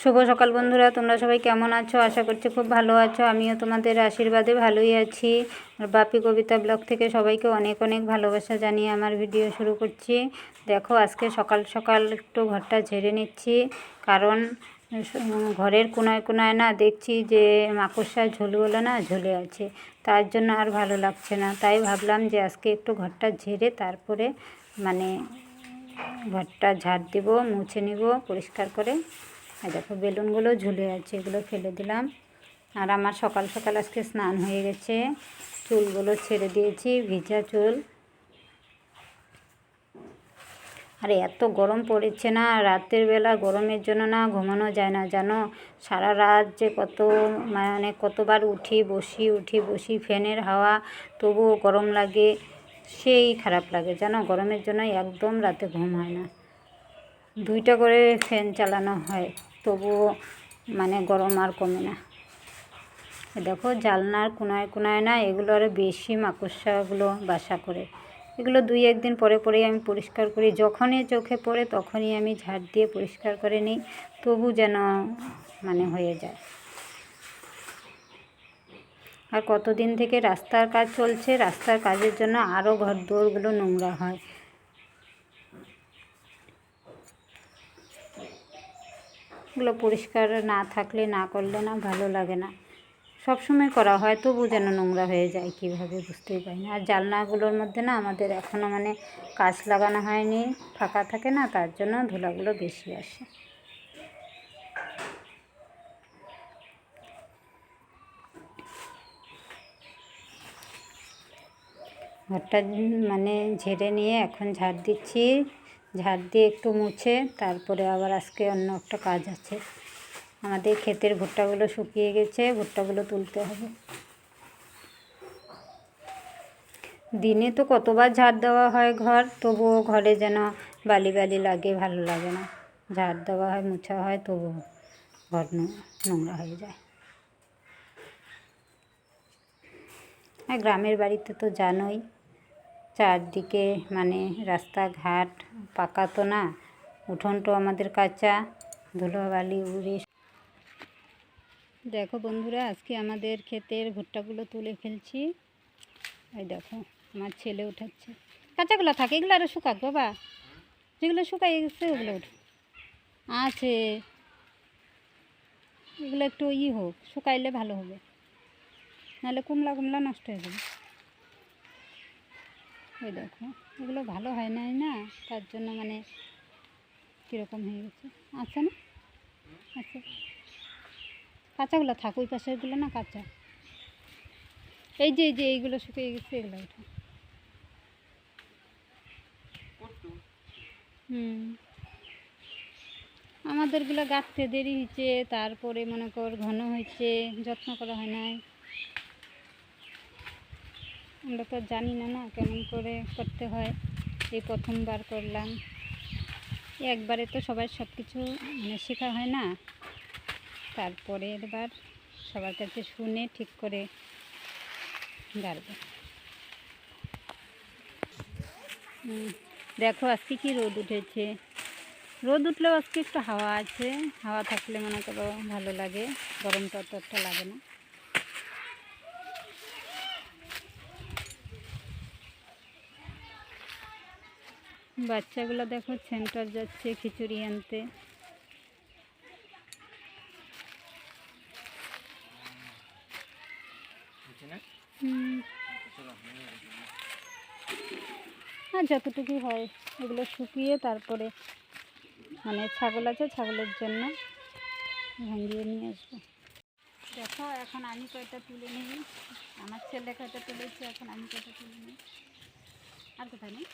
শুভ সকাল বন্ধুরা, তোমরা সবাই কেমন আছো? আশা করছি খুব ভালো আছো। আমিও তোমাদের আশীর্বাদে ভালোই আছি। বাপি কবিতা ব্লগ থেকে সবাইকে অনেক অনেক ভালোবাসা জানিয়ে আমার ভিডিও শুরু করছি। দেখো, আজকে সকাল সকাল একটু ঘরটা ঝেড়ে নিচ্ছি। কারণ ঘরের কোনায় কোনায় না দেখছি যে মাকড়সার ঝোলগুলো না ঝুলে আছে। তার জন্য আর ভালো লাগছে না। তাই ভাবলাম যে আজকে একটু ঘরটা ঝেড়ে তারপরে মানে ঘরটা ঝাড় দেব, মুছে নিব, পরিষ্কার করে আর দেখো, বেলুনগুলো ঝুলে আছে, এগুলো ফেলে দিলাম। আর আমার সকাল সকাল আজকে স্নান হয়ে গেছে। চুলগুলো ছেড়ে দিয়েছি, ভিজা চুল। আর, এত গরম পড়েছে না, রাতের বেলা গরমের জন্য না ঘুমানো যায় না, জানো? সারা রাত যে কত মানে কতবার উঠি, বসি উঠি, বসি, ফ্যানের হাওয়া, তবুও গরম লাগে, সেই খারাপ লাগে, জানো? গরমের জন্য একদম রাতে ঘুম হয় না। দুইটা করে ফ্যান চালানো হয়। তবুও মানে গরম আর কমে না। দেখো জালনার কোনায় কোনায় না এগুলো আরও বেশি মাকড়সাগুলো বাসা করে। এগুলো দুই একদিন পরে পরেই আমি পরিষ্কার করি। যখনই চোখে পড়ে তখনই আমি ঝাড় দিয়ে পরিষ্কার করে নিই, তবু যেন মানে হয়ে যায়। আর কতদিন থেকে রাস্তার কাজ চলছে, রাস্তার কাজের জন্য আরও ঘর দুয়ারগুলো নোংরা হয়। এগুলো পরিষ্কার না থাকলে না করলে না ভালো লাগে না। সব সময় করা হয় তবু যেন নোংরা হয়ে যায় কীভাবে বুঝতেই পারি না আর জানলাগুলোর মধ্যে না আমাদের এখনও মানে কাঁচ লাগানো হয়নি, ফাঁকা থাকে না, তার জন্য ধুলাগুলো বেশি আসে। ঘরটা মানে ঝেড়ে নিয়ে এখন ঝাড় দিচ্ছি। ঝাড় দিয়ে একটু মুছে, তারপরে আবার আজকে অন্য একটা কাজ আছে। আমাদের ক্ষেতের ভুট্টাগুলো শুকিয়ে গেছে, ভুট্টাগুলো তুলতে হবে। দিনে তো কতবার ঝাড় দেওয়া হয় ঘর, তবুও ঘরে যেন বালি বালি লাগে, ভালো লাগে না। ঝাড় দেওয়া হয়, মোছা হয়, তবুও ঘর নোংরা হয়ে যায়। গ্রামের বাড়িতে তো জানোই চারদিকে মানে রাস্তাঘাট পাকা তো না উঠোনটাও আমাদের কাঁচা, ধুলোবালি উড়ে দেখো বন্ধুরা, আজকে আমাদের ক্ষেতের ভুট্টাগুলো তুলে ফেলছি। এই দেখো, আমার ছেলে উঠাচ্ছে। কাঁচাগুলো থাকে, এগুলো আরও শুকাক বাবা। যেগুলো শুকাই গেছে, ওগুলো উঠ। আছে। এগুলো একটু ই হোক, শুকাইলে ভালো হবে। নাহলে কুমলা কুমলা নষ্ট হয়ে যাবে। ওই দেখো, এগুলো ভালো হয় নাই না? তার জন্য মানে কীরকম হয়ে গেছে? আছে না? আছে। কাঁচাগুলো থাক, ওই পাশেরগুলো না কাঁচা? এই যে এই যে, এইগুলো শুকিয়ে গেছে, এগুলো ওঠা। হুম। আমাদেরগুলো গাছতে দেরি হয়েছে তারপরে মনে কর ঘন হয়েছে যত্ন করা হয় নাই। আমরা তো জানি না না কেমন করে করতে হয়। এই প্রথমবার করলাম। একবারে তো সবাই সব কিছু মানে শেখা হয় না। তারপরে এবার সবার কাছে শুনে ঠিক করে গাড়বে। দেখো আজকে কি রোদ উঠেছে। রোদ উঠলেও আজকে একটু হাওয়া আছে। হাওয়া থাকলে মনে করো ভালো লাগে। গরমটা অত একটা লাগে না। বাচ্চাগুলো দেখো সেন্টার যাচ্ছে, খিচুড়ি আনতে। হ্যাঁ যতটুকু হয়, এগুলো শুকিয়ে তারপরে মানে ছাগল আছে, ছাগলের জন্য ভাঙিয়ে নিয়ে আসব। দেখো, এখন আমি কয়টা তুলে নিই? আমার ছেলে কয়টা তুলেছে, এখন আমি কয়টা তুলে নিই? আর কোথায় নেই?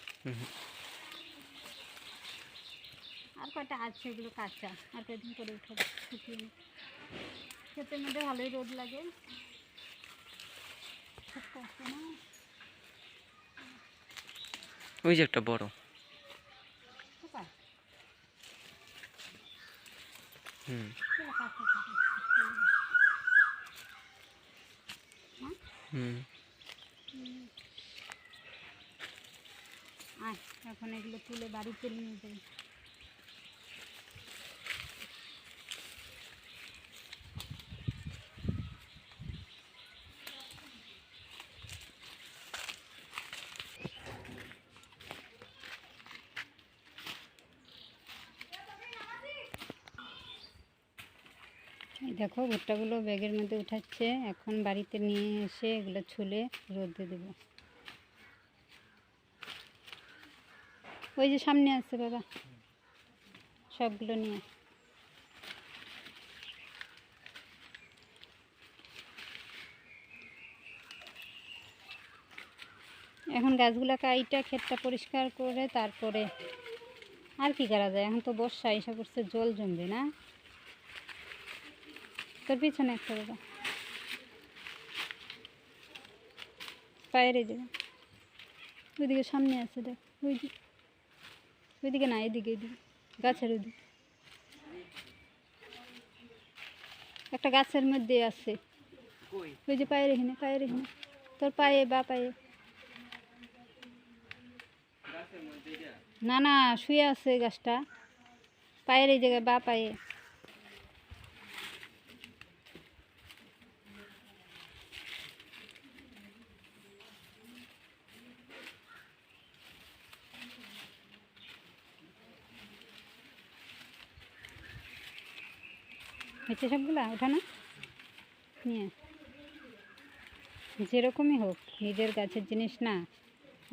আর কয়টা আছে এগুলো কাঁচা? আর কয়দিন করে উঠে শুকিয়ে নিই ক্ষেতের মধ্যে ভালোই রোদ লাগে। না? ওই যে একটা বড়। হুম। হুম। এখন এগুলো তুলে বাড়িতে নিয়ে যাই। দেখো, ভুট্টাগুলো ব্যাগের মধ্যে উঠাচ্ছে। এখন বাড়িতে নিয়ে এসে এগুলো ছুলে রোদে দেব। ওই যে সামনে আছে বাবা, সবগুলো নিয়ে। এখন গাছগুলো কাইটা ক্ষেতটা পরিষ্কার করে তারপরে আর কি করা যায়? এখন তো বর্ষা এসে করছে জল জমবে না। তোর পিছনে একটা বাবা। পায়ের এই ওইদিকে সামনে আছে দেখ ওইদিকে। ওইদিকে না এদিকে এদিকে। গাছের ওইদিকে একটা গাছের মধ্যে আছে। ওই যে পায়ের এখানে পায়ের এখানে। তোর পায়ে বা পায়ে। না না শুয়ে আছে গাছটা। পায়ের এই জায়গায় বা পায়ে। হচ্ছে সবগুলা? ওঠানো নিয়ে যেরকমই হোক নিজের গাছের জিনিস না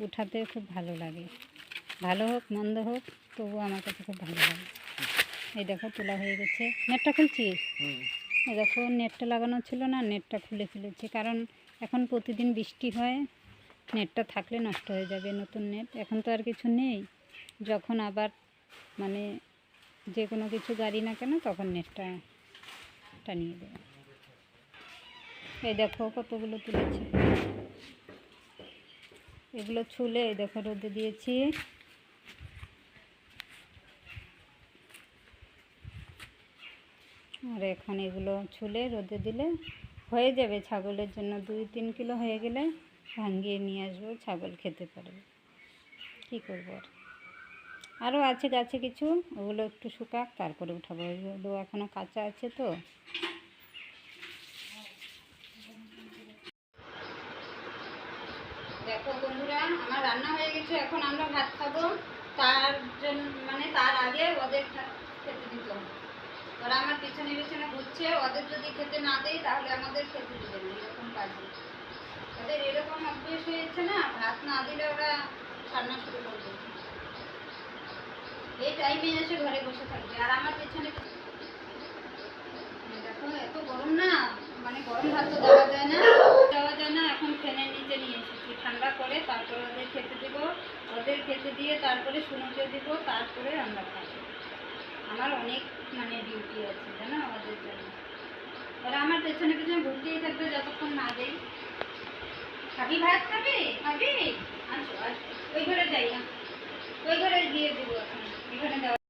উঠাতে খুব ভালো লাগে। ভালো হোক মন্দ হোক তবুও আমার কাছে খুব ভালো লাগে। এই দেখো তোলা হয়ে গেছে। নেটটা খুলছি এই দেখো নেটটা লাগানো ছিল না নেটটা খুলে ফেলেছি কারণ এখন প্রতিদিন বৃষ্টি হয় নেটটা থাকলে নষ্ট হয়ে যাবে নতুন নেট। এখন তো আর কিছু নেই। যখন আবার মানে যে কোনো কিছু গাড়ি না কেন তখন নেটটা টানিয়ে দেবে। এই দেখো কতগুলো তুলেছি। এগুলো ছুলে এই দেখো রোদে দিয়েছি। আর এখন এগুলো ছুলে রোদে দিলে হয়ে যাবে ছাগলের জন্য। দুই তিন কিলো হয়ে গেলে ভাঙিয়ে নিয়ে আসব, ছাগল খেতে পারবে। কী করব আর? আরও আছে গাছে কিছু, ওগুলো একটু শুকাক, তারপরে উঠাবো। ওগুলো এখনও কাঁচা আছে তো। দেখো বন্ধুরা, আমার রান্না হয়ে গেছে, এখন আমরা ভাত খাব। তার জন্য মানে তার আগে ওদের খেতে দিতে ওরা আমার পিছনে পিছনে ঘুরছে, ওদের যদি খেতে না দেই, তাহলে আমাদের খেতে দিতে না, এরকম কাজ ওদের এরকম অভ্যেস হয়েছে না, ভাত না দিলে ওরা রান্না শুরু করবে এই টাইমে এসে ঘরে বসে থাকবে। আর আমার পেছনে দেখো, এত গরম না? মানে গরম ভাত তো দেওয়া যায় না। দেওয়া যায় না, এখন ফ্যানের নিচে নিয়ে এসেছি। ঠান্ডা করে তারপরে ওদের খেতে দিব। ওদের খেতে দিয়ে তারপরে শুনোতে দিব, তারপরে আমরা খাব। আমার অনেক মানে ডিউটি আছে, জানো ওদের জন্য। ওরা আমার পেছনে পেছনে ঘুরতেই থাকবে যতক্ষণ না দেই। খাবি ভাত খাবি? খাবি? আচ্ছা আচ্ছা ওই ঘরে যাই না। ওই ঘরে দিয়ে দেবো এখন। এখানে দেওয়া